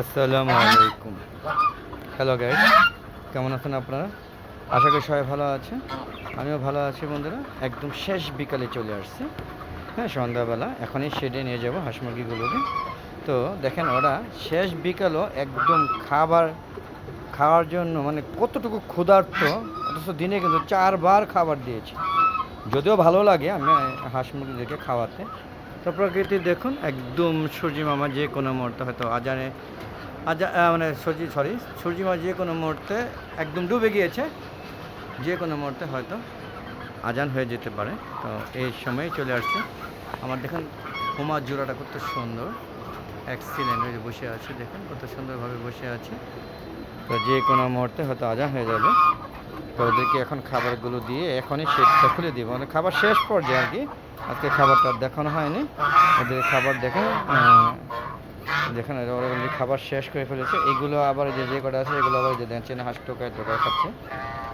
আসসালামু আলাইকুম। Hello guide কেমন আছেন আপনারা? আশা করি সবাই ভালো আছে আমিও ভালো আছি বন্ধুরা। একদম শেষ বিকালে চলে আসছে। হ্যাঁ সন্ধ্যাবেলা। এখনই শেডে নিয়ে যাব হাঁস মুরগিগুলোকে তো দেখেন ওরা শেষ বিকালও একদম খাবার, খাওয়ার জন্য মানে কতটুকু ক্ষুধার্ত, অথচ দিনে কিন্তু চারবার খাবার দিয়েছি। যদিও ভালো লাগে আমি হাঁস মুরগিদেরকে খাওয়াতে। তো প্রকৃতি দেখুন, একদম সূর্যি মামা যে কোনো মুহূর্তে হয়তো আজানে, আজা মানে সূর্য সরি সূর্যি মামা যে কোনো মুহূর্তে একদম ডুবে গিয়েছে, যে কোনো মুহূর্তে হয়তো আজান হয়ে যেতে পারে। তো এই সময় চলে আসছে। আমার দেখুন, হুমা জোড়াটা কত সুন্দর। এক্সিলেন্ট হয়ে বসে আছে, দেখুন কত সুন্দরভাবে বসে আছে। তো যে কোনো মুহূর্তে হয়তো আজান হয়ে যাবে। তো ওদেরকে এখন খাবারগুলো দিয়ে এখনই শেডটা খুলে দিব। মানে খাবার শেষ পর্যায়ে আর কি। আজকে খাবারটা দেখানো হয়নি। ওদের খাবার দেখেন দেখেন ওরা খাবার শেষ করে ফেলেছে। এগুলো আবার যে যে কটা আছে, এগুলো আবার যে চেনে হাঁস টোকায় টোকায় খাচ্ছে।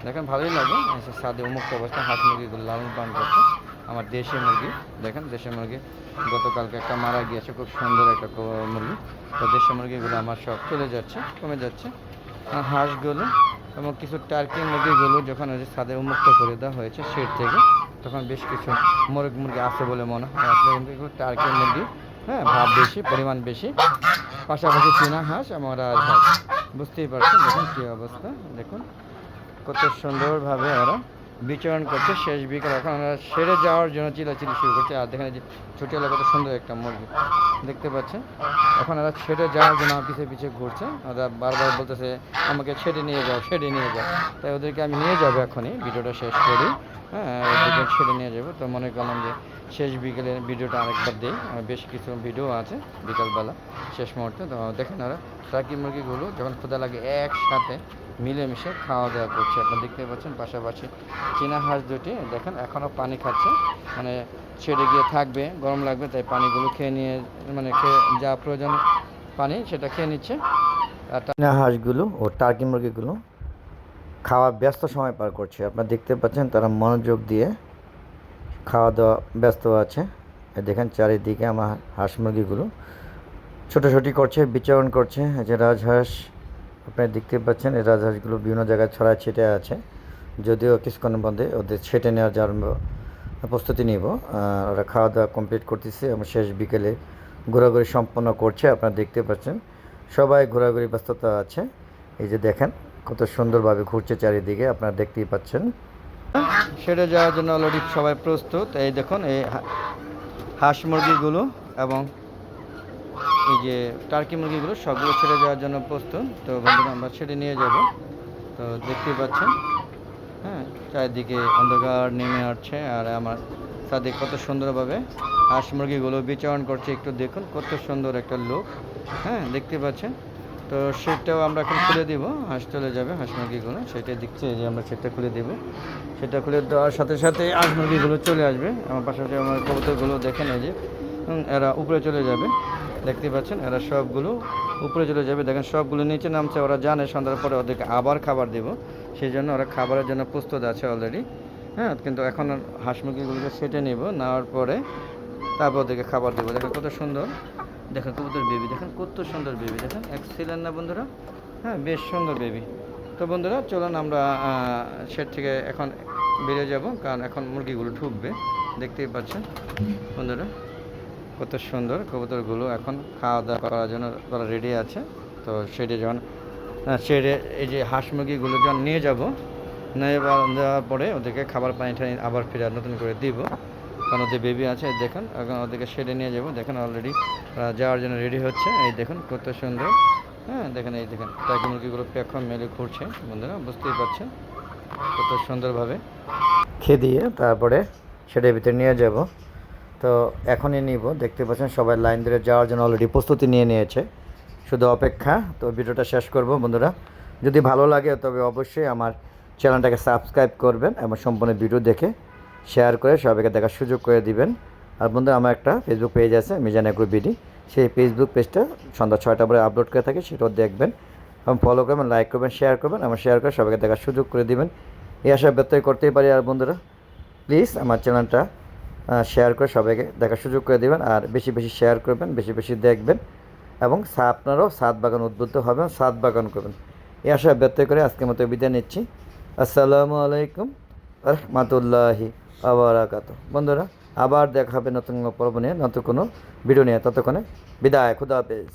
দেখেন ভালোই লাগে। সাদে উন্মুক্ত অবস্থায় হাঁস মুরগিগুলো লালন পালন করছে। আমার দেশি মুরগি, দেখেন দেশি মুরগি। গতকালকে একটা মারা গিয়েছে, খুব সুন্দর একটা মুরগি। তো দেশি মুরগিগুলো আমার সব চলে যাচ্ছে, কমে যাচ্ছে। হাঁসগুলো এবং কিছু টার্কি মুরগিগুলো যখন ওই যে ছাদে উন্মুক্ত করে দেওয়া হয়েছে শেড থেকে, তখন বেশ কিছু মুরগ মুরগি আছে বলে মনে হয়। আসলে কিন্তু টার্কি মুরগি হ্যাঁ ভাব বেশি, পরিমাণ বেশি। পাশাপাশি চীনা হাঁস, আমার বুঝতেই পারছেন, দেখুন কী অবস্থা, দেখুন। কত সুন্দরভাবে ওরা বিচরণ করছে, শেষ বিকেল। এখন ওরা সেরে যাওয়ার জন্য চিলাচিলি শুরু করছে। আর দেখেন যে ছোটো এলাকা সুন্দর একটা মুরগি দেখতে পাচ্ছেন? এখন ওরা ছেড়ে যাওয়ার জন্য আমার পিছিয়ে পিছিয়ে ঘুরছে। ওরা বারবার বলতেছে, আমাকে ছেড়ে নিয়ে যাও, ছেড়ে নিয়ে যাও। তাই ওদেরকে আমি নিয়ে যাব এখনই, ভিডিওটা শেষ করি। হ্যাঁ ওদেরকে ছেড়ে নিয়ে যাব। তো মনে করলাম যে শেষ বিকেলের ভিডিওটা আরেকবার দিই। আমার বেশ কিছু ভিডিও আছে বিকালবেলা, শেষ মুহূর্তে। তো দেখেন ওরা টার্কি মুরগিগুলো যখন ক্ষুদা লাগে একসাথে মিলেমিশে খাওয়া দাওয়া করছে। আপনারা দেখতে পাচ্ছেন পাশাপাশি চীনা হাঁস দুটি, দেখেন এখনও পানি খাচ্ছে। মানে ছেড়ে গিয়ে থাকবে, গরম লাগবে, তাই পানিগুলো খেয়ে নিয়ে মানে খেয়ে যা প্রয়োজন পানি সেটা খেয়ে নিচ্ছে। আর চীনা হাঁসগুলো ও টার্কি মুরগিগুলো খাওয়া ব্যস্ত সময় পার করছে। আপনারা দেখতে পাচ্ছেন তারা মনোযোগ দিয়ে খাওয়া দাওয়া ব্যস্ত আছে। দেখেন চারিদিকে আমার হাঁস মুরগিগুলো ছোটাছুটি করছে, বিচরণ করছে। যে রাজহাঁস আপনারা দেখতে পাচ্ছেন, এই রাজহাঁসগুলো বিভিন্ন জায়গায় ছড়ায় ছিটে আছে। যদিও কিছুক্ষণের মধ্যে ওদের ছেটে নেওয়ার যার প্রস্তুতি নিব। ওরা খাওয়া দাওয়া কমপ্লিট করতেছে এবং শেষ বিকেলে ঘোরাঘুরি সম্পন্ন করছে, আপনারা দেখতে পাচ্ছেন। সবাই ঘোরাঘুরি ব্যস্ততা আছে। এই যে দেখেন, কত সুন্দরভাবে ঘুরছে চারিদিকে, আপনারা দেখতেই পাচ্ছেন। সেটা যাওয়ার জন্য অলরেডি সবাই প্রস্তুত। এই দেখুন, এই হাঁস মুরগিগুলো এবং এই যে টার্কি মুরগিগুলো, সবগুলো ছেড়ে যাওয়ার জন্য প্রস্তুত। তো বন্ধুরা, আমরা ছেড়ে নিয়ে যাব। তো দেখতেই পাচ্ছেন হ্যাঁ চারিদিকে অন্ধকার নেমে আসছে। আর আমার তাদের কত সুন্দরভাবে হাঁস মুরগিগুলো বিচরণ করছে, একটু দেখুন, কত সুন্দর একটা লোক হ্যাঁ দেখতে পাচ্ছেন। তো সেটাও আমরা এখন খুলে দিব। হাঁস চলে যাবে, হাঁস মুরগিগুলো। সেটাই দেখছি যে আমরা সেটা খুলে দিব। সেটা খুলে দেওয়ার সাথে সাথে হাঁস মুরগিগুলো চলে আসবে। আমার পাশাপাশি আমার কবুতরগুলো দেখেন, এই যে এরা উপরে চলে যাবে। দেখতে পাচ্ছেন, এরা সবগুলো উপরে চলে যাবে। দেখেন, সবগুলো নিচে নামছে, ওরা জানে সন্ধ্যার পরে ওদেরকে আবার খাবার দেব। সেই জন্য ওরা খাবারের জন্য প্রস্তুত আছে অলরেডি হ্যাঁ কিন্তু এখন হাঁস মুরগিগুলোকে সেটে নেব, নেওয়ার পরে তারপর ওদেরকে খাবার দেবো। দেখেন কত সুন্দর। দেখেন কবুতর বেবি দেখেন কত সুন্দর বেবি দেখেন এক্সিলেন্ট না বন্ধুরা? হ্যাঁ বেশ সুন্দর বেবি তো বন্ধুরা, চলুন আমরা সেট থেকে এখন বেরিয়ে যাব, কারণ এখন মুরগিগুলো ঢুকবে। দেখতেই পাচ্ছেন বন্ধুরা। কত সুন্দর কবুতরগুলো এখন খাওয়া দাওয়া করার জন্য তারা রেডি আছে। তো সেটে যখন সেটে এই যে হাঁস মুরগিগুলো যখন নিয়ে যাব, নিয়ে যাওয়ার পরে ওদেরকে খাবার পানি টানি আবার ফিরে, নতুন করে দিব। কারণ ওদের বেবি আছে দেখুন, এখন ওদেরকে সেটে নিয়ে যাব, দেখেন অলরেডি যাওয়ার জন্য রেডি হচ্ছে। এই দেখুন কত সুন্দর হ্যাঁ দেখেন, এই দেখেন টাকি মুরগিগুলো পেখন মেলে ঘুরছে, বন্ধুরা, বুঝতেই পারছেন? কত সুন্দরভাবে খেয়ে দিয়ে তারপরে সেটার ভিতরে নিয়ে যাব। তো এখনই নিব। দেখতে পাচ্ছেন সবাই লাইন ধরে যাওয়ার জন্য অলরেডি প্রস্তুতি নিয়ে নিয়েছে। শুধু অপেক্ষা, তো ভিডিওটা শেষ করব বন্ধুরা। যদি ভালো লাগে, তবে অবশ্যই আমার চ্যানেলটাকে সাবস্ক্রাইব করবেন এবং সম্পূর্ণ ভিডিও দেখে শেয়ার করে সবাইকে দেখার সুযোগ করে দিবেন। আর বন্ধুরা, আমার একটা ফেসবুক পেজ আছে, মিজান এগ্রো বিডি। সেই ফেসবুক পেজটা সন্ধ্যা ছয়টা পরে আপলোড করে থাকে, সেটাও দেখবেন। এবং ফলো করবেন লাইক করবেন শেয়ার করবেন এবং শেয়ার করে সবাইকে দেখার সুযোগ করে দিবেন। এই আশা ব্যত্যয় করতেই পারি আর বন্ধুরা প্লিজ আমার চ্যানেলটা শেয়ার করে সবাইকে দেখার সুযোগ করে দেবেন। আর বেশি বেশি শেয়ার করবেন, বেশি বেশি দেখবেন। এবং আপনারাও সাত বাগান উদ্বুদ্ধ হবেন, সাত বাগান করবেন। এই আশা ব্যক্ত করে আজকের মতো বিদায় নিচ্ছি। আসসালামু আলাইকুম রহমতুল্লাহি আবরাকাত বন্ধুরা, আবার দেখা হবে নতুন কোনো পর্ব নিয়ে, নতুন কোনো ভিডিও নিয়ে। ততক্ষণে বিদায়, খুদা হাফেজ।